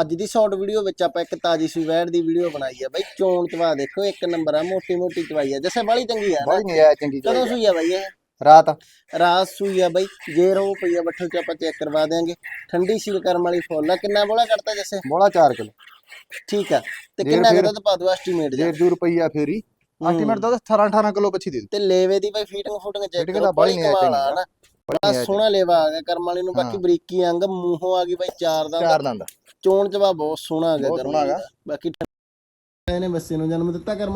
ਅੱਜ ਦੀ short video ਵਿੱਚ ਆਪਾਂ ਇੱਕ ਤਾਜੀ ਸੂਵੈੜ ਦੀ ਵੀਡੀਓ ਬਣਾਈ ਆ ਬਾਈ। ਚੋਣ ਚਵਾ ਦੇਖੋ ਇੱਕ ਨੰਬਰ ਆ ਮੋਟੀ ਮੋਟੀ ਚਵਾਈ ਆ। ਜੈਸੇ ਬਾਲੀ ਚੰਗੀ ਆ ਨਾ। ਬੜੀ ਨਿਆ ਚੰਗੀ ਕਦੋਂ ਸੂਈ ਆ ਬਾਈ ਇਹ? ਆ। ਰਾਤ। ਰਾਤ ਸੂਈ ਆ ਬਾਈ। ਜੇ ਰੋ ਪਈਆ ਬੱਠਲ ਚ ਆਪਾਂ ਚੈੱਕ ਕਰਵਾ ਦਿਆਂਗੇ। ਠੰਡੀ ਸੀਲ ਕਰਮ ਵਾਲੀ ਫੁੱਲ ਆ। ਕਿੰਨਾ ਬੋਲਾ ਕਰਤਾ ਜੈਸੇ? ਬੋਲਾ 4 ਕਿਲੋ। ਠੀਕ ਆ। ਤੇ ਕਿੰਨਾ ਫਿਰ- ਕੁ ਦੁੱਧ ਪਾ ਦੋ ਐਸਟੀਮੇਟ ਜੇ ਦੂ ਰੁਪਈਆ ਫੇਰੀ। ਅਲਟੀਮੇਟ ਦਾ 18 18 ਕਿਲੋ ਬੱਚੀ ਦੇ ਤੇ ਲੇਵੇ ਦੀ ਬਾਈ ਫੀਟਿੰਗ ਫੂਟਿੰਗ ਚੈੱਕ ਕਰੋ। ਤਾਂ ਨਿਆ ਕਮਾਲ ਆ ਚੰਗੀ ਬੜੀ ਸੋਹਣਾ ਲੇਵਾ ਆ ਗਿਆ ਕਰਮ ਵਾਲੀ ਨੂੰ ਬਾਕੀ। ਬਰੀਕੀ ਅੰਗ ਮੂੰਹੋਂ ਆ ਗਈ ਬਾਈ ਚਾਰ ਦਾ ਚਾਰ ਦੰਦ ਚੋਣ ਚਵਾ ਬਹੁਤ ਸੋਹਣਾ ਆ ਗਿਆ ਕਰਮ ਵਾਲੀ ਦਾ। ਬਾਕੀ ਇਹਨੇ ਬੱਸੇ ਨੂੰ ਜਨਮ ਦਿੱਤਾ ਕਰਮ